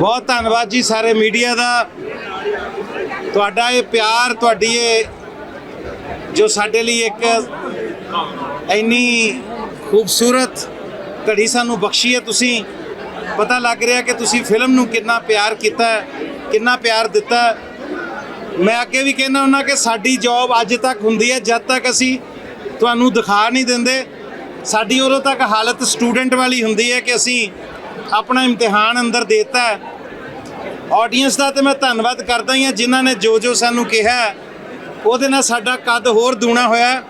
ਬਹੁਤ ਧੰਨਵਾਦ ਜੀ ਸਾਰੇ ਮੀਡੀਆ ਦਾ। ਤੁਹਾਡਾ ਇਹ ਪਿਆਰ, ਤੁਹਾਡੀ ਇਹ ਜੋ ਸਾਡੇ ਲਈ ਇੱਕ ਇੰਨੀ ਖੂਬਸੂਰਤ ਘੜੀ ਸਾਨੂੰ ਬਖਸ਼ੀ ਹੈ। ਤੁਸੀਂ ਪਤਾ ਲੱਗ ਰਿਹਾ ਕਿ ਤੁਸੀਂ ਫਿਲਮ ਨੂੰ ਕਿੰਨਾ ਪਿਆਰ ਕੀਤਾ ਕਿੰਨਾ ਪਿਆਰ ਦਿੱਤਾ ਮੈਂ ਅੱਗੇ ਵੀ ਕਹਿੰਦਾ ਹੁੰਦਾ ਕਿ ਸਾਡੀ ਜੌਬ ਅੱਜ ਤੱਕ ਹੁੰਦੀ ਹੈ, ਜਦ ਤੱਕ ਅਸੀਂ ਤੁਹਾਨੂੰ ਦਿਖਾ ਨਹੀਂ ਦਿੰਦੇ। ਸਾਡੀ ਉਦੋਂ ਤੱਕ ਹਾਲਤ ਸਟੂਡੈਂਟ ਵਾਲੀ ਹੁੰਦੀ ਹੈ ਕਿ ਅਸੀਂ ਆਪਣਾ ਇਮਤਿਹਾਨ ਅੰਦਰ ਦੇਤਾ ਹੈ। ਆਡੀਅנס ਦਾ ਤੇ ਮੈਂ ਧੰਨਵਾਦ ਕਰਦਾ ਹੀ ਹਾਂ, ਜਿਨ੍ਹਾਂ ਨੇ ਜੋ ਜੋ ਸਾਨੂੰ ਕਿਹਾ ਉਹਦੇ ਨਾਲ ਸਾਡਾ ਕੱਦ ਹੋਰ ਦੂਣਾ ਹੋਇਆ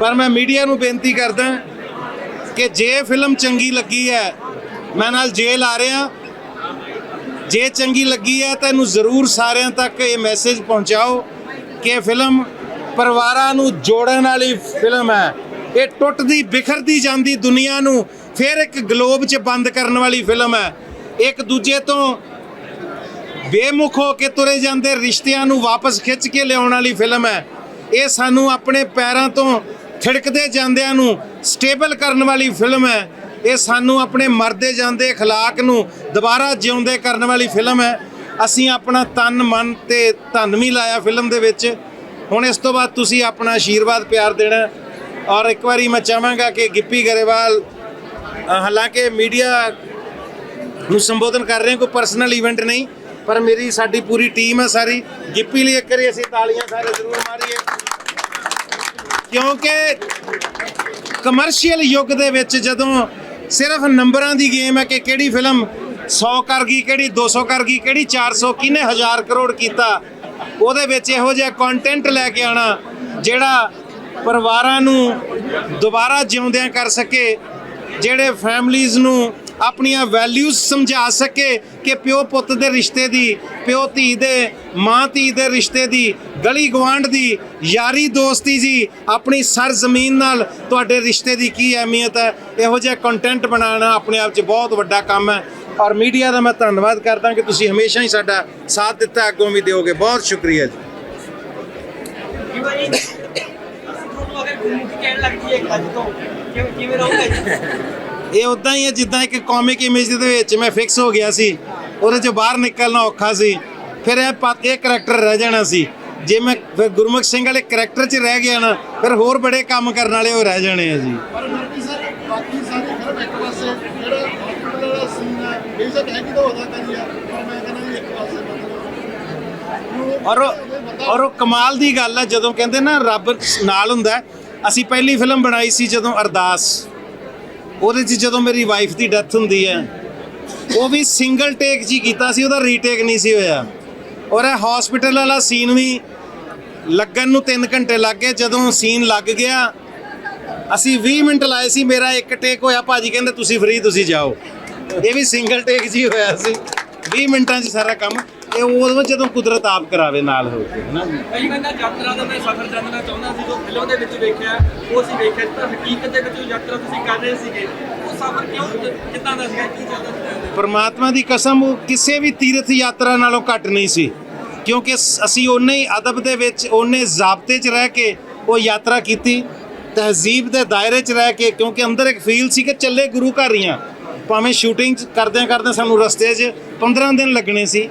ਪਰ ਮੈਂ ਮੀਡੀਆ ਨੂੰ ਬੇਨਤੀ ਕਰਦਾ ਕਿ ਜੇ ਫਿਲਮ ਚੰਗੀ ਲੱਗੀ ਹੈ, ਮੈਂ ਨਾਲ ਜੇਲ੍ਹ ਆ ਰਿਹਾ। ਜੇ ਚੰਗੀ ਲੱਗੀ ਹੈ, ਤਾਂ ਇਹਨੂੰ ਜ਼ਰੂਰ ਸਾਰਿਆਂ ਤੱਕ ਇਹ ਮੈਸੇਜ ਪਹੁੰਚਾਓ ਕਿ ਫਿਲਮ ਪਰਿਵਾਰਾਂ ਨੂੰ ਜੋੜਨ ਵਾਲੀ ਫਿਲਮ ਹੈ। ਇਹ ਟੁੱਟਦੀ ਬਿਖਰਦੀ ਜਾਂਦੀ ਦੁਨੀਆ ਨੂੰ ਫਿਰ ਇੱਕ ਗਲੋਬ 'ਚ ਬੰਦ ਕਰਨ ਵਾਲੀ ਫਿਲਮ ਹੈ ਇੱਕ ਦੂਜੇ ਤੋਂ ਬੇਮੁਖ ਹੋ ਕੇ ਤੁਰੇ ਜਾਂਦੇ ਰਿਸ਼ਤਿਆਂ ਨੂੰ ਵਾਪਸ ਖਿੱਚ ਕੇ ਲਿਆਉਣ ਵਾਲੀ ਫਿਲਮ ਹੈ ਇਹ ਸਾਨੂੰ ਆਪਣੇ ਪੈਰਾਂ ਤੋਂ ਥਿੜਕਦੇ ਜਾਂਦਿਆਂ ਨੂੰ ਸਟੇਬਲ ਕਰਨ ਵਾਲੀ ਫਿਲਮ ਹੈ ਇਹ ਸਾਨੂੰ ਆਪਣੇ ਮਰਦੇ ਜਾਂਦੇ اخلاق ਨੂੰ ਦੁਬਾਰਾ ਜਿਉਂਦੇ ਕਰਨ ਵਾਲੀ ਫਿਲਮ ਹੈ ਅਸੀਂ ਆਪਣਾ ਤਨ ਮਨ ਤੇ ਧਨ ਵੀ ਲਾਇਆ ਫਿਲਮ ਦੇ ਵਿੱਚ ਹੁਣ ਇਸ ਤੋਂ ਬਾਅਦ ਤੁਸੀਂ ਆਪਣਾ ਆਸ਼ੀਰਵਾਦ ਪਿਆਰ ਦੇਣਾ ਹੈ। ਔਰ ਇੱਕ ਵਾਰੀ ਮੈਂ ਚਾਹਾਂਗਾ ਕਿ ਗਿੱਪੀ ਗਰੇਵਾਲ ਅ, ਹਾਲਾਂਕਿ ਮੀਡੀਆ ਨੂੰ ਸੰਬੋਧਨ ਕਰ ਰਹੇ ਹਾਂ, ਕੋਈ ਪਰਸਨਲ ਇਵੈਂਟ ਨਹੀਂ, ਪਰ ਮੇਰੀ, ਸਾਡੀ ਪੂਰੀ ਟੀਮ ਹੈ ਸਾਰੀ। ਗਿੱਪੀ ਲਈ ਇੱਕ ਵਾਰੀ ਅਸੀਂ ਤਾਲੀਆਂ ਸਾਰੇ ਜ਼ਰੂਰ ਮਾਰੀਏ। ਕਿਉਂਕਿ ਕਮਰਸ਼ੀਅਲ ਯੁੱਗ ਦੇ ਵਿੱਚ ਜਦੋਂ ਸਿਰਫ ਨੰਬਰਾਂ ਦੀ ਗੇਮ ਹੈ ਕਿ ਕਿਹੜੀ ਫਿਲਮ 100 ਕਰ ਗਈ, ਕਿਹੜੀ 200 ਕਰ ਗਈ, ਕਿਹੜੀ 400 ਕਿਹਨੇ 1000 ਕਰੋੜ ਕੀਤਾ, ਉਹਦੇ ਵਿੱਚ ਇਹੋ ਜਿਹਾ ਕੰਟੈਂਟ ਲੈ ਕੇ ਆਣਾ ਜਿਹੜਾ ਪਰਿਵਾਰਾਂ ਨੂੰ ਦੁਬਾਰਾ ਜਿਉਂਦਿਆਂ ਕਰ ਸਕੇ ਜਿਹੜੇ ਫੈਮਲੀਆਂ ਨੂੰ ਆਪਣੀਆਂ ਵੈਲਿਊਜ਼ ਸਮਝਾ ਸਕੇ ਕਿ ਪਿਓ ਪੁੱਤ ਦੇ ਰਿਸ਼ਤੇ ਦੀ, ਪਿਓ ਧੀ ਦੇ, ਮਾਂ ਧੀ ਦੇ ਰਿਸ਼ਤੇ ਦੀ, ਗਲੀ ਗਵਾਂਢ ਦੀ, ਯਾਰੀ ਦੋਸਤੀ ਜੀ, ਆਪਣੀ ਸਰ ਜ਼ਮੀਨ ਨਾਲ ਤੁਹਾਡੇ ਰਿਸ਼ਤੇ ਦੀ ਕੀ ਅਹਿਮੀਅਤ ਹੈ? ਇਹੋ ਜਿਹਾ ਕੰਟੈਂਟ ਬਣਾਉਣਾ ਆਪਣੇ ਆਪ 'ਚ ਬਹੁਤ ਵੱਡਾ ਕੰਮ ਹੈ। ਔਰ ਮੀਡੀਆ ਦਾ ਮੈਂ ਧੰਨਵਾਦ ਕਰਦਾ ਕਿ ਤੁਸੀਂ ਹਮੇਸ਼ਾ ਹੀ ਸਾਡਾ ਸਾਥ ਦਿੱਤਾ, ਅੱਗੋਂ ਵੀ ਦਿਓਗੇ। ਬਹੁਤ ਸ਼ੁਕਰੀਆ ਜੀ। ਕੀ ਕਹਿਣ ਲੱਗਦੀ ਹੈ ਅੱਜ ਤੋਂ? ਕਿਵੇਂ ਰਹੂਗਾ ਇਹ ਉਦਾਂ ਹੀ ਹੈ ਜਿੱਦਾਂ ਇੱਕ ਕਾਮਿਕ ਇਮੇਜ ਦੇ ਵਿੱਚ ਮੈਂ ਫਿਕਸ ਹੋ ਗਿਆ ਸੀ। ਉਹਦੇ ਚੋਂ ਬਾਹਰ ਨਿਕਲਣਾ ਔਖਾ ਸੀ। ਫਿਰ ਇਹ ਪਾ- ਇਹ ਕਰੈਕਟਰ ਰਹਿ ਜਾਣਾ ਸੀ। ਜੇ ਮੈਂ ਫਿਰ ਗੁਰਮੁਖ ਸਿੰਘ ਵਾਲੇ ਕਰੈਕਟਰ 'ਚ ਰਹਿ ਗਿਆ ਨਾ ਫਿਰ ਹੋਰ ਬੜੇ ਕੰਮ ਕਰਨ ਵਾਲੇ ਉਹ ਰਹਿ ਜਾਣੇ ਆ ਜੀ। ਪਰ ਮਰਦੀ ਸਰ ਬਾਕੀ ਸਾਰੇ ਫਿਲਮ ਇੱਕ ਪਾਸੇ ਜਿਹੜਾ ਹਸਪੀਟਲ ਦਾ ਸੀਨ ਹੈ ਬੇਸ਼ੱਕ ਹੈ ਕਿ ਤਾਂ ਉਹਦਾ ਕਰੀਆ ਪਰ ਮੈਂ ਕਹਿੰਦਾ ਜੀ ਇੱਕ ਪਾਸੇ ਮਤਲਬ ਔਰ ਔਰ ਉਹ ਕਮਾਲ ਦੀ ਗੱਲ ਹੈ ਜਦੋਂ ਕਹਿੰਦੇ ਨਾ ਰੱਬ ਨਾਲ ਹੁੰਦਾ ਹੈ। ਅਸੀਂ ਪਹਿਲੀ ਫਿਲਮ ਬਣਾਈ ਸੀ ਜਦੋਂ ਅਰਦਾਸ। ਉਹਦੇ 'ਚ ਜਦੋਂ ਮੇਰੀ ਵਾਈਫ ਦੀ ਡੈਥ ਹੁੰਦੀ ਹੈ। ਉਹ ਵੀ ਸਿੰਗਲ ਟੇਕ ਜੀ ਕੀਤਾ ਸੀ, ਉਹਦਾ ਰੀਟੇਕ ਨਹੀਂ ਸੀ ਹੋਇਆ। ਔਰ ਇਹ ਹਸਪੀਟਲ ਵਾਲਾ ਸੀਨ ਵੀ ਲੱਗਣ ਨੂੰ 3 ਘੰਟੇ ਲੱਗ ਗਏ। ਜਦੋਂ ਸੀਨ ਲੱਗ ਗਿਆ, ਅਸੀਂ 20 ਮਿੰਟ ਲਾਏ ਸੀ, ਮੇਰਾ ਇੱਕ ਟੇਕ ਹੋਇਆ, ਭਾਜੀ ਕਹਿੰਦੇ, ਤੁਸੀਂ ਫ੍ਰੀ ਤੁਸੀਂ ਜਾਓ। ਇਹ ਵੀ ਸਿੰਗਲ ਟੇਕ 'ਚ ਹੀ ਹੋਇਆ ਸੀ। 20 ਮਿੰਟਾਂ 'ਚ ਸਾਰਾ ਕੰਮ ਇਹ ਉਦੋਂ ਜਦੋਂ ਕੁਦਰਤ ਆਪ ਕਰਾਵੇ ਨਾਲ ਹੋ ਕੇ ਹੈ ਨਾ ਜੀ ਕਈ ਬੰਦਾ ਯਾਤਰਾ ਦਾ ਮੈਂ ਸਫ਼ਰ ਜਾਣਨਾ ਚਾਹੁੰਦਾ ਸੀ ਜੋ ਫਿਲਮ ਦੇ ਵਿੱਚ ਵੇਖਿਆ ਉਹ ਅਸੀਂ ਵੇਖਿਆ ਤਾਂ ਹਕੀਕਤ ਦੇ ਵਿੱਚ ਜੋ ਯਾਤਰਾ ਤੁਸੀਂ ਕਰ ਰਹੇ ਸੀਗੇ ਉਹ ਸਫ਼ਰ ਕਿਉਂ ਕਿੱਦਾਂ ਦਾ ਸੀਗਾ ਕੀ ਚੱਲਦਾ ਸੀ ਪਰਮਾਤਮਾ ਦੀ ਕਸਮ ਉਹ ਕਿਸੇ ਵੀ ਤੀਰਥ ਯਾਤਰਾ ਨਾਲੋਂ ਘੱਟ ਨਹੀਂ ਸੀ ਕਿਉਂਕਿ ਅਸੀਂ ਉਹਨੇ ਹੀ ਅਦਬ ਦੇ ਵਿੱਚ ਉਹਨੇ ਜ਼ਾਬਤੇ 'ਚ ਰਹਿ ਕੇ ਉਹ ਯਾਤਰਾ ਕੀਤੀ ਤਹਿਜ਼ੀਬ ਦੇ ਦਾਇਰੇ 'ਚ ਰਹਿ ਕੇ ਕਿਉਂਕਿ ਅੰਦਰ ਇੱਕ ਫੀਲ ਸੀ ਕਿ ਚੱਲੇ ਗੁਰੂ ਘਰ ਹੀ ਆ। ਭਾਵੇਂ ਸ਼ੂਟਿੰਗ ਕਰਦਿਆਂ ਕਰਦਿਆਂ ਸਾਨੂੰ ਰਸਤੇ 'ਚ 15 ਦਿਨ ਲੱਗਣੇ ਸੀ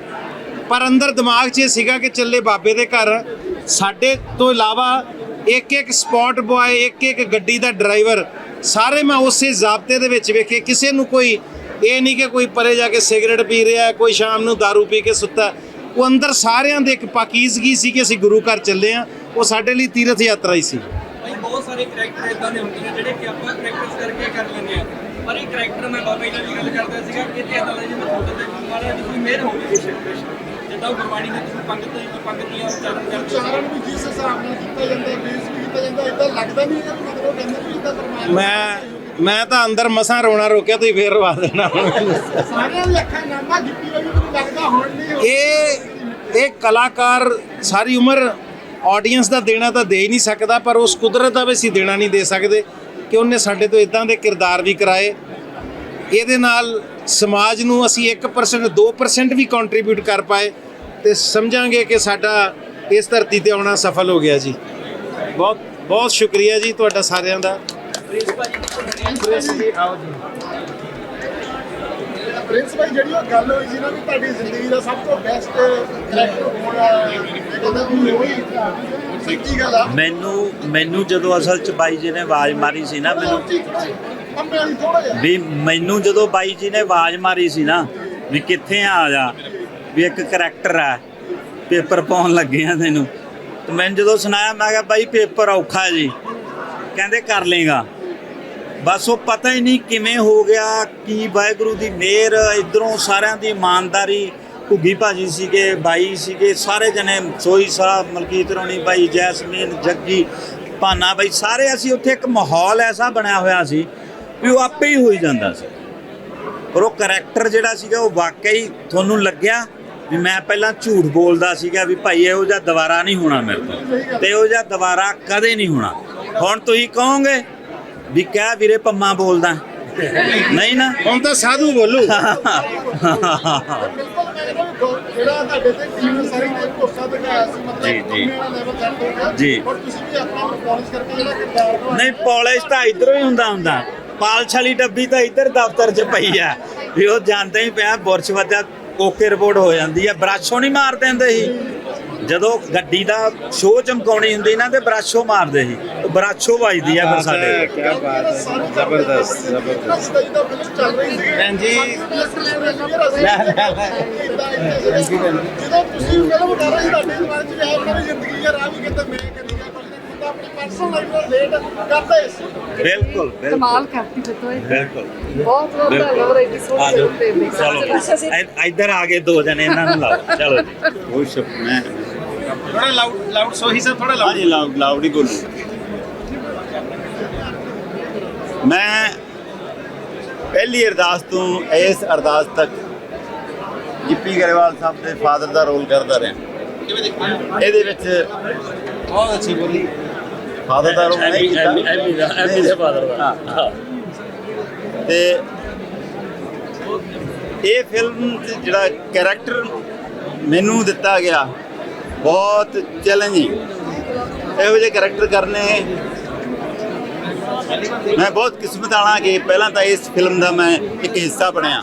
ਪਰ ਅੰਦਰ ਦਿਮਾਗ 'ਚ ਇਹ ਸੀਗਾ ਕਿ ਚੱਲੇ ਬਾਬੇ ਦੇ ਘਰ। ਸਾਡੇ ਤੋਂ ਇਲਾਵਾ ਇੱਕ ਇੱਕ ਸਪੌਟ ਬੁਆਏ ਇੱਕ ਇੱਕ ਗੱਡੀ ਦਾ ਡਰਾਈਵਰ ਸਾਰੇ ਮੈਂ ਉਸੇ ਜ਼ਾਬਤੇ ਦੇ ਵਿੱਚ ਵੇਖੇ। ਕਿਸੇ ਨੂੰ ਕੋਈ ਇਹ ਨਹੀਂ ਕਿ ਕੋਈ ਪਰੇ ਜਾ ਕੇ ਸਿਗਰਟ ਪੀ ਰਿਹਾ, ਕੋਈ ਸ਼ਾਮ ਨੂੰ दारू ਪੀ ਕੇ ਸੁੱਤਾ। ਉਹ ਅੰਦਰ ਸਾਰਿਆਂ ਦੇ ਇੱਕ ਪਾਕੀਜ਼ਗੀ ਸੀ ਕਿ ਅਸੀਂ ਗੁਰੂ ਘਰ ਚੱਲੇ ਆ ਉਹ ਸਾਡੇ ਲਈ ਤੀਰਥ ਯਾਤਰਾ ਹੀ ਸੀ। ਬਹੁਤ ਸਾਰੇ ਕਰੈਕਟਰ ਇਦਾਂ ਦੇ ਹੁੰਦੇ ਨੇ ਜਿਹੜੇ ਕਿ ਆਪਾਂ ਪ੍ਰੈਕਟਿਸ ਕਰਕੇ ਕਰ ਲੈਂਦੇ ਆ ਪਰ ਇਹ ਕਰੈਕਟਰ ਮੈਂ ਬਾਬਾ ਜੀ ਨਾਲ ਗੱਲ ਕਰਦਾ ਸੀਗਾ ਕਿ ਤੇ ਇਦਾਂ ਦਾ ਜੀ ਤੁਹਾਡੇ ਤੇ ਮਾਰਾ ਜੀ ਮਿਹਰ ਹੋਵੇ ਜਿੱਦਾਂ ਉਹ ਗੁਰਬਾਣੀ ਦੇ ਤੁਸੀਂ ਪੰਗਤ ਦੀ ਪੰਗਤ ਦੀਆਂ ਉਚਾਰਨ ਕਰਦੇ ਸੀ ਉਚਾਰਨ ਵੀ ਜਿਸ ਹਿਸਾਬ ਨਾਲ ਕੀਤਾ ਜਾਂਦਾ ਬੇਸ ਵੀ ਕੀਤਾ ਜਾਂਦਾ ਇਦਾਂ ਲੱਗਦਾ ਨਹੀਂ ਹੈ ਕਿ ਮਤਲਬ ਉਹ ਕਹਿੰਦੇ ਵੀ ਇਦਾਂ ਪਰਮਾਤਮਾ ਮੈਂ ਮੈਂ ਤਾਂ ਅੰਦਰ ਮਸਾਂ ਰੋਣਾ ਰੋਕਿਆ ਤੁਸੀਂ ਫੇਰ ਰਵਾ ਦੇਣਾ। ਸਾਰਿਆਂ ਦੀ ਅੱਖਾਂ ਨਾਮਾ ਗਿੱਪੀ ਵਾਲੀ ਮੈਨੂੰ ਲੱਗਦਾ ਹੁਣ ਨਹੀਂ ਹੋ ਇਹ ਇਹ ਕਲਾਕਾਰ ਸਾਰੀ ਉਮਰ ਆਡੀਅנס ਦਾ ਦੇਣਾ ਤਾਂ ਦੇ ਹੀ ਨਹੀਂ ਸਕਦਾ ਪਰ ਉਸ ਕੁਦਰਤ ਦਾ ਵੀ ਅਸੀਂ ਦੇਣਾ ਨਹੀਂ ਦੇ ਸਕਦੇ ਕਿ ਉਹਨੇ ਸਾਡੇ ਤੋਂ ਇਦਾਂ ਦੇ ਕਿਰਦਾਰ ਵੀ ਕਰਾਏ। ਇਹਦੇ ਨਾਲ ਸਮਾਜ ਨੂੰ ਅਸੀਂ 1% 2% ਵੀ ਕੰਟਰੀਬਿਊਟ ਕਰ ਪਾਏ। ਤੇ ਸਮਝਾਂਗੇ ਕਿ ਸਾਡਾ ਇਸ ਧਰਤੀ ਤੇ ਆਉਣਾ ਸਫਲ ਹੋ ਗਿਆ ਜੀ। ਬਹੁਤ ਬਹੁਤ ਸ਼ੁਕਰੀਆ ਜੀ ਤੁਹਾਡਾ ਸਾਰਿਆਂ ਦਾ। ਪ੍ਰਿੰਸ ਭਾਜੀ ਆਓ ਜੀ ਪ੍ਰਿੰਸ ਭਾਈ ਜਿਹੜੀ ਉਹ ਗੱਲ ਹੋਈ ਸੀ ਨਾ ਕਿ ਤੁਹਾਡੀ ਜ਼ਿੰਦਗੀ ਦਾ ਸਭ ਤੋਂ ਬੈਸਟ ਕਰੈਕਟਰ ਹੋਣਾ ਕਹਿੰਦਾ ਵੀ ਉਹੀ ਸੱਚੀ ਗੱਲ ਆ? ਮੈਨੂੰ ਮੈਨੂੰ ਜਦੋਂ ਅਸਲ ਚ ਬਾਈ ਜੀ ਨੇ ਆਵਾਜ਼ ਮਾਰੀ ਸੀ ਨਾ ਮੈਨੂੰ ਵੀ ਮੈਨੂੰ ਜਦੋਂ ਬਾਈ ਜੀ ਨੇ ਆਵਾਜ਼ ਮਾਰੀ ਸੀ ਨਾ ਵੀ ਕਿੱਥੇ ਆ ਜਾ ਵੀ ਇੱਕ ਕਰੈਕਟਰ ਆ ਪੇਪਰ ਪਾਉਣ ਲੱਗੇ ਆ ਤੈਨੂੰ। ਤੇ ਮੈਨੂੰ ਜਦੋਂ ਸੁਣਾਇਆ, ਮੈਂ ਕਿਹਾ ਬਾਈ ਪੇਪਰ ਔਖਾ ਜੀ। ਕਹਿੰਦੇ ਕਰ ਲੇਗਾ ਬਸ ਉਹ ਪਤਾ ਹੀ ਨਹੀਂ ਕਿਵੇਂ ਹੋ ਗਿਆ, ਕੀ ਵਾਹਿਗੁਰੂ ਦੀ ਮਿਹਰ, ਇਧਰੋਂ ਸਾਰਿਆਂ ਦੀ ਇਮਾਨਦਾਰੀ। ਘੁੱਗੀ ਭਾਜੀ ਸੀਗੇ, ਬਾਈ ਸੀਗੇ, ਸਾਰੇ ਜਣੇ, ਸੋਈ ਸਾਹਿਬ ਮਲਕੀਤ ਰੋਣੀ, ਬਾਈ ਜੈਸਮੀਨ, ਜੱਗੀ, ਭਾਨਾ ਬਾਈ, ਸਾਰੇ ਅਸੀਂ ਉੱਥੇ ਇੱਕ ਮਾਹੌਲ ਐਸਾ ਬਣਿਆ ਹੋਇਆ ਸੀ ਵੀ ਉਹ ਆਪੇ ਹੀ ਹੋਈ ਜਾਂਦਾ ਸੀ। ਪਰ ਉਹ ਕਰੈਕਟਰ ਜਿਹੜਾ ਸੀਗਾ, ਉਹ ਵਾਕਈ ਤੁਹਾਨੂੰ ਲੱਗਿਆ ਵੀ ਮੈਂ ਪਹਿਲਾਂ ਝੂਠ ਬੋਲਦਾ ਸੀਗਾ ਵੀ ਭਾਈ ਇਹੋ ਜਿਹਾ ਦੁਬਾਰਾ ਨਹੀਂ ਹੋਣਾ ਮੇਰੇ ਤੋਂ ਤੇ ਇਹੋ ਜਿਹਾ ਦੁਬਾਰਾ ਕਦੇ ਨਹੀਂ ਹੋਣਾ। ਹੁਣ ਤੁਸੀਂ ਕਹੋਗੇ ਵੀ ਕਹਿ ਵੀਰੇ ਪੰਮਾ ਬੋਲਦਾ। ਨਹੀਂ ਨਾ। ਹੁਣ ਤਾਂ ਸਾਧੂ ਬੋਲੂ। ਬਿਲਕੁਲ ਮੈਂ ਕਹਿੰਦਾ ਵੀ ਗੋ- ਜਿਹੜਾ ਤੁਹਾਡੇ ਤੇ ਟੀਮ ਨੇ ਸਾਰੀ ਨੇ ਭਰੋਸਾ ਦਿਖਾਇਆ ਸੀ ਮਤਲਬ ਜੀ, ਜੀ। ਲੈਵਲ ਸੈੱਟ ਹੋ ਗਿਆ। ਜੀ। ਔਰ ਤੁਸੀਂ ਵੀ ਆਪਣਾ ਪਰਫਾਰਮੈਂਸ ਕਰਕੇ ਜਿਹੜਾ ਕਿਰਦਾਰ ਨੂੰ ਨਹੀਂ ਪੌਲਿਸ਼ ਤਾਂ ਇਧਰੋਂ ਹੀ ਹੁੰਦਾ ਹੁੰਦਾ। ਪਾਲਸ਼ ਵਾਲੀ ਡੱਬੀ ਤਾਂ ਇੱਧਰ ਦਫ਼ਤਰ 'ਚ ਪਈ ਆ। ਵੀ ਉਹ ਜਾਣਦੇ ਹੀ ਪਿਆ ਬੁਰਸ਼ ਵੱਜਾ ਓਕੇ ਰਿਪੋਰਟ ਹੋ ਜਾਂਦੀ ਆ ਬਰਾਸ਼ੋ ਨਹੀਂ ਮਾਰਦੇ ਹੁੰਦੇ ਸੀ। ਜਦੋਂ ਗੱਡੀ ਦਾ ਸ਼ੋਅ ਚਮਕਾਉਣੀ ਹੁੰਦੀ ਨਾ ਤੇ ਬਰਾਸ਼ੋ ਮਾਰਦੇ ਸੀ। ਉਹ ਬਰਾਸ਼ੋ ਵੱਜਦੀ ਆ ਫਿਰ ਸਾਡੇ ਕੀ ਬਾਤ ਹੈ ਜ਼ਬਰਦਸਤ ਜ਼ਬਰਦਸਤ। ਜਦੋਂ ਤੁਸੀਂ ਰਹੇ ਤੁਹਾਡੇ 'ਚ ਜ਼ਿੰਦਗੀ ਵੀ ਕਿਤੇ ਮੈਂ ਆਪਣੀ ਪਰਸਨਲ ਲਾਈਫ ਨਾਲ ਰਿਲੇਟ ਕਰਦੇ ਸੀ ਬਿਲਕੁਲ ਬਿਲਕੁਲ। ਕਮਾਲ ਕਰਤੀ ਬਤੋ ਇਹ। ਬਿਲਕੁਲ। ਬਹੁਤ ਬਹੁਤ ਬਿਲਕੁਲ। ਧੰਨਵਾਦ ਵੈਰਾਈਟੀ ਸੋ ਆ ਜਾਓ। ਤੇ ਚਲੋ। ਇ- ਇੱਧਰ ਆ ਗਏ ਦੋ ਜਣੇ ਇਹਨਾਂ ਨੂੰ ਲਾਓ। ਚਲੋ ਜੀ। ਉਹ ਸ਼ੁਭ ਮੈਂ ਥੋੜਾ ਲਾਊਡ ਲਾਊਡ ਸੋਹੀ ਸਾਹਿਬ ਥੋੜਾ ਲਾਊਡ ਹਾਂਜੀ ਲਾਊਡ ਲਾਊਡ ਹੀ ਬੋਲੂ। ਮੈਂ ਪਹਿਲੀ ਅਰਦਾਸ ਤੋਂ ਇਸ ਅਰਦਾਸ ਤੱਕ ਗਿੱਪੀ ਗਰੇਵਾਲ ਸਾਹਿਬ ਦੇ ਫਾਦਰ ਦਾ ਰੋਲ ਕਰਦਾ ਰਿਹਾ। ਇਹਦੇ ਵਿੱਚ ਬਹੁਤ ਅੱਛੀ ਬੋਲੀ। ਫਾਦਰ ਦਾ ਰੋਲ ਨਹੀਂ ਕੀਤਾ। ਐਮੀ ਦਾ ਐਮੀ ਦੇ ਫਾਦਰ ਦਾ ਹਾਂ। ਤੇ ਇਹ ਫਿਲਮ ਜਿਹੜਾ ਕੈਰੈਕਟਰ ਮੈਨੂੰ ਦਿੱਤਾ ਗਿਆ ਬਹੁਤ ਚੈਲੰਜਿੰਗ ਇਹੋ ਜਿਹੇ ਕੈਰੈਕਟਰ ਕਰਨੇ ਮੈਂ ਬਹੁਤ ਕਿਸਮਤ ਵਾਲਾ ਕਿ ਪਹਿਲਾਂ ਤਾਂ ਇਸ ਫਿਲਮ ਦਾ ਮੈਂ ਇੱਕ ਹਿੱਸਾ ਬਣਿਆ।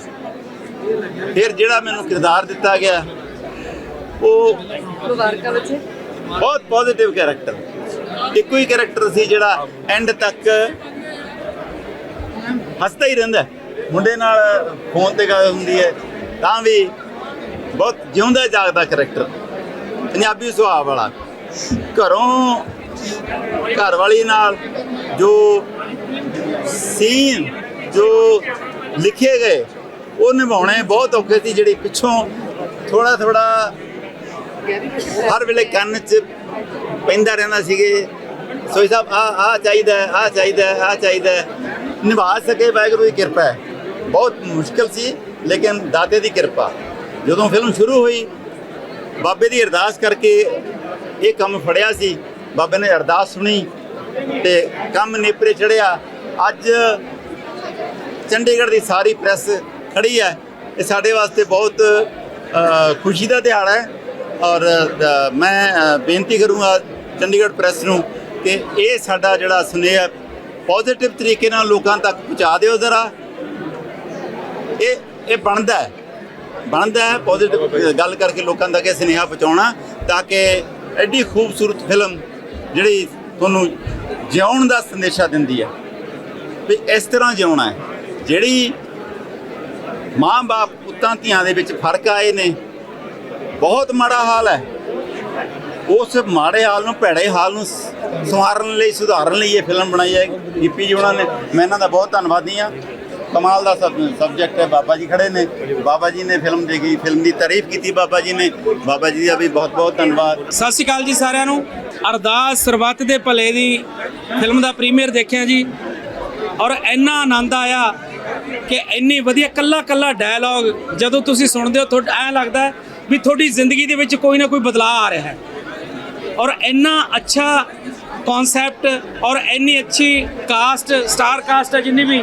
ਫਿਰ ਜਿਹੜਾ ਮੈਨੂੰ ਕਿਰਦਾਰ ਦਿੱਤਾ ਗਿਆ ਉਹ ਬਹੁਤ ਪੋਜ਼ਿਟਿਵ ਕੈਰੈਕਟਰ ਇੱਕੋ ਹੀ ਕੈਰੈਕਟਰ ਸੀ ਜਿਹੜਾ ਐਂਡ ਤੱਕ ਹੱਸਦਾ ਹੀ ਰਹਿੰਦਾ ਮੁੰਡੇ ਨਾਲ ਫੋਨ ਤੇ ਗੱਲ ਹੁੰਦੀ ਹੈ, ਤਾਂ ਵੀ ਬਹੁਤ ਜਿਉਂਦਾ ਜਾਗਦਾ ਕੈਰੈਕਟਰ ਪੰਜਾਬੀ ਸੁਭਾਅ ਵਾਲਾ। ਘਰੋਂ ਘਰ ਵਾਲੀ ਨਾਲ ਜੋ ਸੀਨ ਜੋ ਲਿਖੇ ਗਏ, ਉਹ ਨਿਭਾਉਣੇ ਬਹੁਤ ਔਖੇ ਸੀ, ਜਿਹੜੀ ਪਿੱਛੋਂ ਥੋੜਾ ਥੋੜਾ ਹਰ ਵੇਲੇ ਕੰਨ 'ਚ ਪੈਂਦਾ ਰਹਿੰਦਾ ਸੀਗੇ। ਸੋਈ ਸਾਹਿਬ ਆ ਆ ਚਾਹੀਦਾ ਆ ਚਾਹੀਦਾ ਆ ਚਾਹੀਦਾ ਨਿਭਾ ਸਕੇ ਵਾਹਿਗੁਰੂ ਦੀ ਕਿਰਪਾ ਹੈ। ਬਹੁਤ ਮੁਸ਼ਕਲ ਸੀ, ਲੇਕਿਨ ਦਾਤੇ ਦੀ ਕਿਰਪਾ। ਜਦੋਂ ਫਿਲਮ ਸ਼ੁਰੂ ਹੋਈ, ਬਾਬੇ ਦੀ ਅਰਦਾਸ ਕਰਕੇ ਇਹ ਕੰਮ ਫੜਿਆ ਸੀ। ਬਾਬੇ ਨੇ ਅਰਦਾਸ ਸੁਣੀ ਤੇ ਕੰਮ ਨੇਪਰੇ ਚੜਿਆ। ਅੱਜ ਚੰਡੀਗੜ੍ਹ ਦੀ ਸਾਰੀ ਪ੍ਰੈਸ ਖੜੀ ਹੈ। ਇਹ ਸਾਡੇ ਵਾਸਤੇ ਬਹੁਤ ਖੁਸ਼ੀ ਦਾ ਦਿਹਾੜਾ ਹੈ। ਔਰ ਮੈਂ ਬੇਨਤੀ ਕਰੂੰਗਾ ਚੰਡੀਗੜ੍ਹ ਪ੍ਰੈਸ ਨੂੰ ਕਿ ਇਹ ਸਾਡਾ ਜਿਹੜਾ ਸੁਨੇਹਾ ਪੋਜ਼ਿਟਿਵ ਤਰੀਕੇ ਨਾਲ ਲੋਕਾਂ ਤੱਕ ਪਹੁੰਚਾ ਦਿਓ ਜ਼ਰਾ। ਇਹ ਇਹ ਬਣਦਾ ਹੈ। ਬਣਦਾ ਹੈ ਪੋਜ਼ਿਟਿਵ ਗੱਲ ਕਰਕੇ ਲੋਕਾਂ ਤੱਕ ਇਹ ਸੁਨੇਹਾ ਪਹੁੰਚਾਉਣਾ ਤਾਂ ਕਿ ਐਡੀ ਖੂਬਸੂਰਤ ਫਿਲਮ ਜਿਹੜੀ ਤੁਹਾਨੂੰ ਜਿਉਣ ਦਾ ਸੰਦੇਸ਼ਾ ਦਿੰਦੀ ਹੈ ਵੀ ਇਸ ਤਰ੍ਹਾਂ ਜਿਉਣਾ ਹੈ। ਜਿਹੜੀ ਮਾਂ-ਬਾਪ ਪੁੱਤਾਂ ਧੀਆਂ ਦੇ ਵਿੱਚ ਫ਼ਰਕ ਆਏ ਨੇ, ਬਹੁਤ ਮਾੜਾ ਹਾਲ ਹੈ। ਉਸ ਮਾੜੇ ਹਾਲ ਨੂੰ, ਭੈੜੇ ਹਾਲ ਨੂੰ ਸ- ਸੰਵਾਰਨ ਲਈ, ਸੁਧਾਰਨ ਲਈ ਇਹ ਫਿਲਮ ਬਣਾਈ ਹੈ। ਗਿੱਪੀ ਜੀ ਉਹਨਾਂ ਨੇ। ਮੈਂ ਇਹਨਾਂ ਦਾ ਬਹੁਤ ਧੰਨਵਾਦੀ ਹਾਂ। ਕਮਾਲ ਦਾ ਸਬਜੈਕਟ ਹੈ। ਬਾਬਾ ਜੀ ਖੜੇ ਨੇ। ਬਾਬਾ ਜੀ ਨੇ ਫਿਲਮ ਦੇਖੀ, ਫਿਲਮ ਦੀ ਤਾਰੀਫ ਕੀਤੀ ਬਾਬਾ ਜੀ ਨੇ। ਬਾਬਾ ਜੀ ਦਾ ਵੀ ਬਹੁਤ ਬਹੁਤ ਧੰਨਵਾਦ। ਸਤਿ ਸ਼੍ਰੀ ਅਕਾਲ ਜੀ ਸਾਰਿਆਂ ਨੂੰ। ਅਰਦਾਸ ਸਰਬੱਤ ਦੇ ਭਲੇ ਦੀ ਫਿਲਮ ਦਾ ਪ੍ਰੀਮੀਅਰ ਦੇਖਿਆ ਜੀ। ਔਰ ਇੰਨਾ ਆਨੰਦ ਆਇਆ ਕਿ ਇੰਨੀ ਵਧੀਆ ਕੱਲਾ ਕੱਲਾ ਡਾਇਲੌਗ ਜਦੋਂ ਤੁਸੀਂ ਸੁਣਦੇ ਹੋ ਤੁਹਾਡਾ ਐਂ ਲੱਗਦਾ ਵੀ ਤੁਹਾਡੀ ਜ਼ਿੰਦਗੀ ਦੇ ਵਿੱਚ ਕੋਈ ਨਾ ਕੋਈ ਬਦਲਾਅ ਆ ਰਿਹਾ ਹੈ। ਔਰ ਇੰਨਾ ਅੱਛਾ ਕਨਸੈਪਟ ਔਰ ਇੰਨੀ ਅੱਛੀ ਕਾਸਟ ਸਟਾਰ ਕਾਸਟ ਹੈ ਜਿੰਨੀ ਵੀ।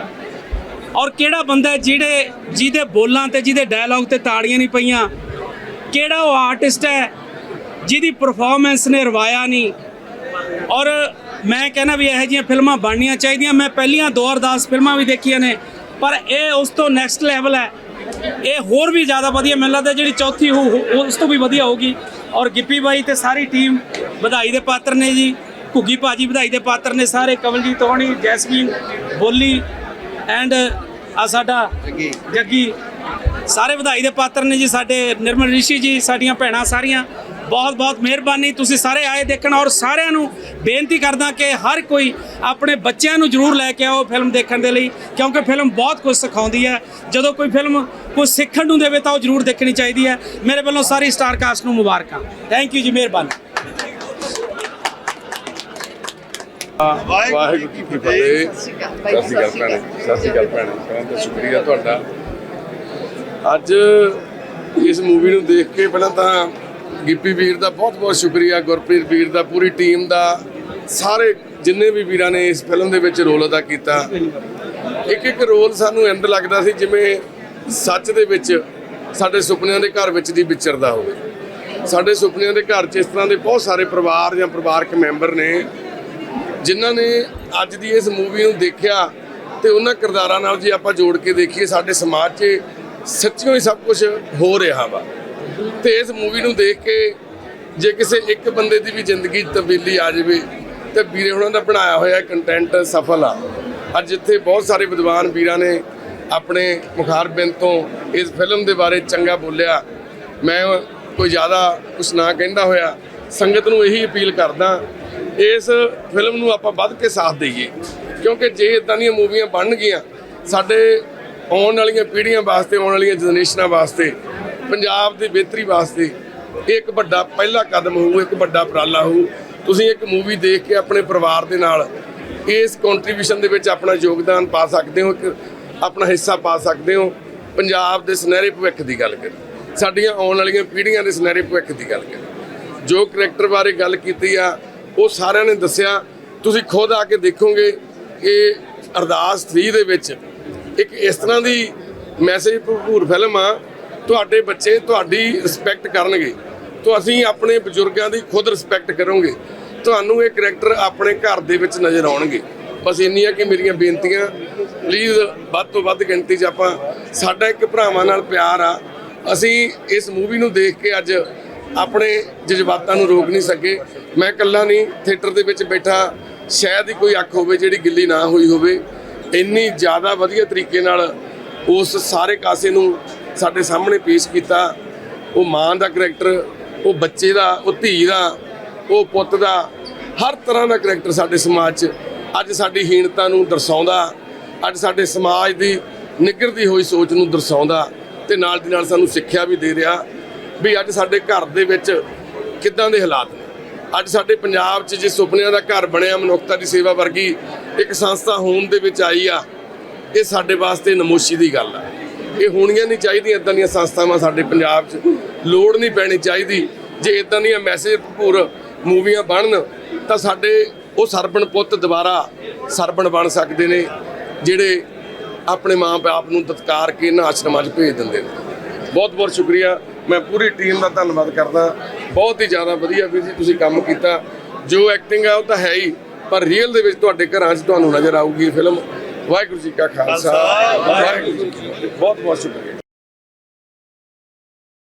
ਔਰ ਕਿਹੜਾ ਬੰਦਾ ਜਿਹੜੇ ਜਿਹਦੇ ਬੋਲਾਂ ਤੇ, ਜਿਹਦੇ ਡਾਇਲੌਗ ਤੇ ਤਾੜੀਆਂ ਨਹੀਂ ਪਈਆਂ? ਕਿਹੜਾ ਉਹ ਆਰਟਿਸਟ ਹੈ ਜਿਹਦੀ ਪਰਫਾਰਮੈਂਸ ਨੇ ਰਵਾਇਆ ਨਹੀਂ? ਔਰ ਮੈਂ ਕਹਿੰਦਾ ਵੀ ਇਹੋ ਜਿਹੀਆਂ ਫਿਲਮਾਂ ਬਣਨੀਆਂ ਚਾਹੀਦੀਆਂ। ਮੈਂ ਪਹਿਲੀਆਂ ਦੋ ਅਰਦਾਸ ਫਿਲਮਾਂ ਵੀ ਦੇਖੀਆਂ ਨੇ, ਪਰ ਇਹ ਉਸ ਤੋਂ ਨੈਕਸਟ ਲੈਵਲ ਹੈ। ਇਹ ਹੋਰ ਵੀ ਜ਼ਿਆਦਾ ਵਧੀਆ, ਮੈਨੂੰ ਲੱਗਦਾ ਜਿਹੜੀ ਚੌਥੀ ਹੋ ਉਸ ਤੋਂ ਵੀ ਵਧੀਆ ਹੋਊਗੀ। ਔਰ ਗਿੱਪੀ ਬਾਈ ਤੇ ਸਾਰੀ ਟੀਮ ਵਧਾਈ ਦੇ ਪਾਤਰ ਨੇ ਜੀ। ਘੁੱਗੀ ਭਾਜੀ ਵਧਾਈ ਦੇ ਪਾਤਰ ਨੇ ਸਾਰੇ ਕਵਲਜੀਤ ਹੋਣੀ ਜੈਸਮੀਨ ਬੋਲੀ ਐਂਡ ਆ ਸਾਡਾ ਜੱਗੀ। ਸਾਰੇ ਵਧਾਈ ਦੇ ਪਾਤਰ ਨੇ ਜੀ ਸਾਡੇ ਨਿਰਮਲ ਰਿਸ਼ੀ ਜੀ ਸਾਡੀਆਂ ਭੈਣਾਂ ਸਾਰੀਆਂ। ਬਹੁਤ ਬਹੁਤ ਮਿਹਰਬਾਨੀ। ਤੁਸੀਂ ਸਾਰੇ ਆਏ ਦੇਖਣ ਔਰ ਸਾਰਿਆਂ ਨੂੰ ਬੇਨਤੀ ਕਰਦਾ ਕਿ ਹਰ ਕੋਈ ਆਪਣੇ ਬੱਚਿਆਂ ਨੂੰ ਜ਼ਰੂਰ ਲੈ ਕੇ ਆਓ ਫਿਲਮ ਦੇਖਣ ਦੇ ਲਈ ਕਿਉਂਕਿ ਫਿਲਮ ਬਹੁਤ ਕੁਝ ਸਿਖਾਉਂਦੀ ਹੈ। ਜਦੋਂ ਕੋਈ ਫਿਲਮ ਕੁਝ ਸਿੱਖਣ ਨੂੰ ਦੇਵੇ ਤਾਂ ਉਹ ਜ਼ਰੂਰ ਦੇਖਣੀ ਚਾਹੀਦੀ ਹੈ। ਮੇਰੇ ਵੱਲੋਂ ਸਾਰੀ ਸਟਾਰ ਕਾਸਟ ਨੂੰ ਮੁਬਾਰਕਾਂ। ਥੈਂਕ ਯੂ ਜੀ ਮਿਹਰਬਾਨੀ। ਵਾਹਿਗੁਰੂ ਜੀ ਕੀ ਫਤਿਹ। ਸਤਿ ਸ਼੍ਰੀ ਅਕਾਲ ਭੈਣੇ। ਸਤਿ ਸ਼੍ਰੀ ਅਕਾਲ ਭੈਣੇ। ਬਹੁਤ ਬਹੁਤ ਸ਼ੁਕਰੀਆ ਤੁਹਾਡਾ। ਅੱਜ ਇਸ ਮੂਵੀ ਨੂੰ ਦੇਖ ਕੇ ਪਹਿਲਾਂ ਤਾਂ ਗਿੱਪੀ ਵੀਰ ਦਾ ਬਹੁਤ ਬਹੁਤ ਸ਼ੁਕਰੀਆ ਗੁਰਪ੍ਰੀਤ ਵੀਰ ਦਾ ਪੂਰੀ ਟੀਮ ਦਾ ਸਾਰੇ ਜਿੰਨੇ ਵੀ ਵੀਰਾਂ ਨੇ ਇਸ ਫਿਲਮ ਦੇ ਵਿੱਚ ਰੋਲ ਅਦਾ ਕੀਤਾ। ਇੱਕ ਇੱਕ ਰੋਲ ਸਾਨੂੰ ਇੰਦ ਲੱਗਦਾ ਸੀ ਜਿਵੇਂ ਸੱਚ ਦੇ ਵਿੱਚ ਸਾਡੇ ਸੁਪਨਿਆਂ ਦੇ ਘਰ ਵਿੱਚ ਦੀ ਵਿਚਰਦਾ ਹੋਵੇ। ਸਾਡੇ ਸੁਪਨਿਆਂ ਦੇ ਘਰ 'ਚ ਇਸ ਤਰ੍ਹਾਂ ਦੇ ਬਹੁਤ ਸਾਰੇ ਪਰਿਵਾਰ ਜਾਂ ਪਰਿਵਾਰਕ ਮੈਂਬਰ ਨੇ, ਜਿਨ੍ਹਾਂ ਨੇ ਅੱਜ ਦੀ ਇਸ ਮੂਵੀ ਨੂੰ ਦੇਖਿਆ ਤੇ ਉਹਨਾਂ ਕਿਰਦਾਰਾਂ ਨਾਲ ਜੇ ਆਪਾਂ ਜੋੜ ਕੇ ਦੇਖੀਏ, ਸਾਡੇ ਸਮਾਜ 'ਚ ਸੱਚੀਓ ਹੀ ਸਭ ਕੁਝ ਹੋ ਰਿਹਾ ਵਾ। ਤੇ ਇਸ ਮੂਵੀ ਨੂੰ ਦੇਖ ਕੇ ਜੇ ਕਿਸੇ ਇੱਕ ਬੰਦੇ ਦੀ ਵੀ ਜ਼ਿੰਦਗੀ 'ਚ ਤਬਦੀਲੀ ਆ ਜਾਵੇ, ਤੇ ਵੀਰੇ ਹੁਣਾਂ ਦਾ ਬਣਾਇਆ ਹੋਇਆ ਕੰਟੈਂਟ ਸਫਲ ਆ। ਅੱਜ ਇੱਥੇ ਬਹੁਤ ਸਾਰੇ ਵਿਦਵਾਨ ਵੀਰਾਂ ਨੇ ਆਪਣੇ ਮੁਖਾਰਬਿੰਦ ਤੋਂ ਇਸ ਫਿਲਮ ਦੇ ਬਾਰੇ ਚੰਗਾ ਬੋਲਿਆ। ਮੈਂ ਕੋਈ ਜ਼ਿਆਦਾ ਕੁਝ ਨਾ ਕਹਿੰਦਾ ਹੋਇਆ। ਸੰਗਤ ਨੂੰ ਇਹੀ ਅਪੀਲ ਕਰਦਾ, ਇਸ ਫਿਲਮ ਨੂੰ ਆਪਾਂ ਵੱਧ ਕੇ ਸਾਥ ਦਈਏ। ਕਿਉਂਕਿ ਜੇ ਇਦਾਂ ਦੀਆਂ ਮੂਵੀਆਂ ਬਣ ਗਈਆਂ, ਸਾਡੇ ਆਉਣ ਵਾਲੀਆਂ ਪੀੜ੍ਹੀਆਂ ਵਾਸਤੇ, ਆਉਣ ਵਾਲੀਆਂ ਜਨਰੇਸ਼ਨਾਂ ਵਾਸਤੇ, ਪੰਜਾਬ ਦੀ ਬਿਹਤਰੀ ਵਾਸਤੇ ਇਹ ਇੱਕ ਵੱਡਾ ਪਹਿਲਾ ਕਦਮ ਹੋਊ, ਇੱਕ ਵੱਡਾ ਉਪਰਾਲਾ ਹੋਊ। ਤੁਸੀਂ ਇੱਕ ਮੂਵੀ ਦੇਖ ਕੇ ਆਪਣੇ ਪਰਿਵਾਰ ਦੇ ਨਾਲ ਇਸ ਕੰਟਰੀਬਿਊਸ਼ਨ ਦੇ ਵਿੱਚ ਆਪਣਾ ਯੋਗਦਾਨ ਪਾ ਸਕਦੇ ਹੋ, ਇੱਕ ਆਪਣਾ ਹਿੱਸਾ ਪਾ ਸਕਦੇ ਹੋ। ਪੰਜਾਬ ਦੇ ਸੁਨਹਿਰੇ ਭਵਿੱਖ ਦੀ ਗੱਲ ਕਰੀ ਸਾਡੀਆਂ ਆਉਣ ਵਾਲੀਆਂ ਪੀੜ੍ਹੀਆਂ ਦੇ ਸੁਨਹਿਰੇ ਭਵਿੱਖ ਦੀ ਗੱਲ ਕਰੀ ਜੋ ਕਰੈਕਟਰ ਬਾਰੇ ਗੱਲ ਕੀਤੀ ਆ, ਉਹ ਸਾਰਿਆਂ ਨੇ ਦੱਸਿਆ। ਤੁਸੀਂ ਖੁਦ ਆ ਕੇ ਦੇਖੋਗੇ ਕਿ ਅਰਦਾਸ 3 ਦੇ ਵਿੱਚ ਇੱਕ ਇਸ ਤਰ੍ਹਾਂ ਦੀ ਮੈਸੇਜ ਭਰਪੂਰ ਫਿਲਮ ਆ। ਤੁਹਾਡੇ ਬੱਚੇ ਤੁਹਾਡੀ ਰਿਸਪੈਕਟ ਕਰਨਗੇ। ਤਾਂ ਅਸੀਂ ਆਪਣੇ ਬਜ਼ੁਰਗਾਂ ਦੀ ਖੁਦ ਰਿਸਪੈਕਟ ਕਰੋਗੇ। ਤੁਹਾਨੂੰ ਇਹ ਕਰੈਕਟਰ ਆਪਣੇ ਘਰ ਦੇ ਵਿੱਚ ਨਜ਼ਰ ਆਉਣਗੇ। ਬਸ ਇੰਨੀਆਂ ਕਿ ਮੇਰੀਆਂ ਬੇਨਤੀਆਂ। ਪਲੀਜ਼ ਵੱਧ ਤੋਂ ਵੱਧ ਗਿਣਤੀ 'ਚ ਆਪਾਂ ਸਾਡਾ ਇੱਕ ਭਰਾਵਾਂ ਨਾਲ ਪਿਆਰ ਆ। ਅਸੀਂ ਇਸ ਮੂਵੀ ਨੂੰ ਦੇਖ ਕੇ ਅੱਜ ਆਪਣੇ ਜਜ਼ਬਾਤਾਂ ਨੂੰ ਰੋਕ ਨਹੀਂ ਸਕੇ। ਮੈਂ ਇਕੱਲਾ ਨਹੀਂ ਥੀਏਟਰ ਦੇ ਵਿੱਚ ਬੈਠਾ, ਸ਼ਾਇਦ ਹੀ ਕੋਈ ਅੱਖ ਹੋਵੇ ਜਿਹੜੀ ਗਿੱਲੀ ਨਾ ਹੋਈ ਹੋਵੇ। ਇੰਨੀ ਜ਼ਿਆਦਾ ਵਧੀਆ ਤਰੀਕੇ ਨਾਲ ਉਸ ਸਾਰੇ ਕਾਸੇ ਨੂੰ ਸਾਡੇ ਸਾਹਮਣੇ ਪੇਸ਼ ਕੀਤਾ। ਉਹ ਮਾਂ ਦਾ ਕਰੈਕਟਰ ਉਹ ਬੱਚੇ ਦਾ, ਉਹ ਧੀ ਦਾ, ਉਹ ਪੁੱਤ ਦਾ, ਹਰ ਤਰ੍ਹਾਂ ਦਾ ਕਰੈਕਟਰ ਸਾਡੇ ਸਮਾਜ 'ਚ ਅੱਜ ਸਾਡੀ ਹੀਣਤਾ ਨੂੰ ਦਰਸਾਉਂਦਾ। ਅੱਜ ਸਾਡੇ ਸਮਾਜ ਦੀ ਨਿੱਘਰਦੀ ਹੋਈ ਸੋਚ ਨੂੰ ਦਰਸਾਉਂਦਾ ਤੇ ਨਾਲ ਦੀ ਨਾਲ ਸਾਨੂੰ ਸਿੱਖਿਆ ਵੀ ਦੇ ਰਿਹਾ ਵੀ ਅੱਜ ਸਾਡੇ ਘਰ ਦੇ ਵਿੱਚ ਕਿੱਦਾਂ ਦੇ ਹਾਲਾਤ ਨੇ। ਅੱਜ ਸਾਡੇ ਪੰਜਾਬ 'ਚ ਜੇ ਸੁਪਨਿਆਂ ਦਾ ਘਰ ਬਣਿਆ, ਮਨੁੱਖਤਾ ਦੀ ਸੇਵਾ ਵਰਗੀ ਇੱਕ ਸੰਸਥਾ ਹੋਣ ਦੇ ਵਿੱਚ ਆਈ ਆ, ਇਹ ਸਾਡੇ ਵਾਸਤੇ ਨਮੋਸ਼ੀ ਦੀ ਗੱਲ ਆ। ਇਹ ਹੋਣੀਆਂ ਨਹੀਂ ਚਾਹੀਦੀਆਂ ਇਦਾਂ ਦੀਆਂ ਸੰਸਥਾਵਾਂ ਸਾਡੇ ਪੰਜਾਬ 'ਚ ਲੋੜ ਨਹੀਂ ਪੈਣੀ ਚਾਹੀਦੀ। ਜੇ ਇਦਾਂ ਦੀਆਂ ਮੈਸੇਜ ਭਰਪੂਰ ਮੂਵੀਆਂ ਬਣਨ, ਤਾਂ ਸਾਡੇ ਉਹ ਸਰਬਣ ਪੁੱਤ ਦੁਬਾਰਾ ਸਰਬਣ ਬਣ ਸਕਦੇ ਨੇ। ਜਿਹੜੇ ਆਪਣੇ ਮਾਂ-ਬਾਪ ਨੂੰ ਤਤਕਾਰ ਕੇ ਇਹਨਾਂ ਆਸ਼ਰਮਾਂ 'ਚ ਭੇਜ ਦਿੰਦੇ ਨੇ। ਬਹੁਤ ਬਹੁਤ ਸ਼ੁਕਰੀਆ। ਮੈਂ ਪੂਰੀ ਟੀਮ ਦਾ ਧੰਨਵਾਦ ਕਰਦਾ। ਬਹੁਤ ਹੀ ਜ਼ਿਆਦਾ ਵਧੀਆ ਵੀਰ ਜੀ ਤੁਸੀਂ ਕੰਮ ਕੀਤਾ। ਜੋ ਐਕਟਿੰਗ ਆ ਉਹ ਤਾਂ ਹੈ ਹੀ। ਪਰ ਰੀਅਲ ਦੇ ਵਿੱਚ ਤੁਹਾਡੇ ਘਰਾਂ 'ਚ ਤੁਹਾਨੂੰ ਨਜ਼ਰ ਆਊਗੀ ਇਹ ਫਿਲਮ ਵਾਹਿਗੁਰੂ ਜੀ ਕਾ ਖਾਲਸਾ। ਵਾਹਿਗੁਰੂ ਜੀ ਬਹੁਤ ਬਹੁਤ ਸ਼ੁਕਰੀਆ।